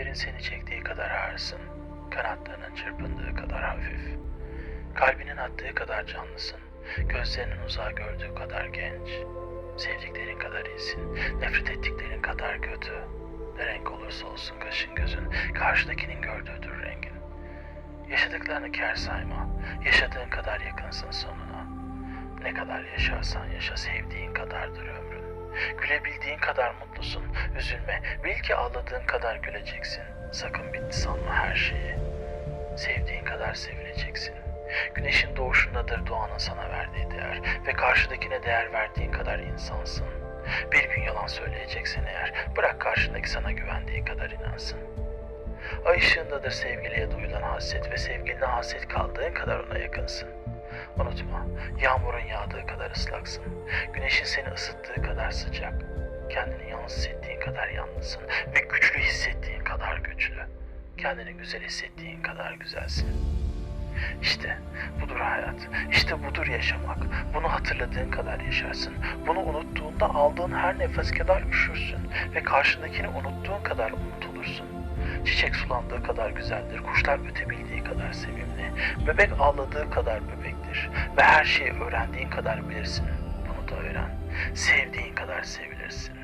Yerin seni çektiği kadar ağırsın. Kanatlarının çırpındığı kadar hafif. Kalbinin attığı kadar canlısın. Gözlerinin uzağı gördüğü kadar genç. Sevdiklerin kadar iyisin. Nefret ettiklerin kadar kötü. Ne renk olursa olsun kaşın gözün, karşıdakinin gördüğüdür rengin. Yaşadıklarını kær sayma. Yaşadığın kadar yakınsın sonuna. Ne kadar yaşarsan yaşa sevdiğin kadardır ömrün. Gülebildiğin kadar mutlusun. Üzülme. Bil ki ağladığın kadar güleceksin. Sakın bitti sanma her şeyi. Sevdiğin kadar sevileceksin. Güneşin doğuşundadır doğanın sana verdiği değer ve karşıdakine değer verdiğin kadar insansın. Bir gün yalan söyleyeceksin eğer, bırak karşındaki sana güvendiği kadar inansın. Ay ışığındadır sevgiliye duyulan hasret ve sevgiline hasret kaldığın kadar ona yakınsın. Unutma, yağmurun yağdığı kadar ıslaksın. Güneşin seni ısıttığı kadar sıcak. Kendini yalnız hissettiğin kadar yalnızsın ve güçlü hissettiğin kadar güçlü. Kendini güzel hissettiğin kadar güzelsin. İşte budur hayat. İşte budur yaşamak. Bunu hatırladığın kadar yaşarsın. Bunu unuttuğunda aldığın her nefes kadar üşürsün. Ve karşındakini unuttuğun kadar unutulursun. Çiçek sulandığı kadar güzeldir. Kuşlar ötebildiği kadar sevimli. Bebek ağladığı kadar bebektir. Ve her şeyi öğrendiğin kadar bilirsin. Bunu da öğren. Sevdiğin kadar sevilirsin.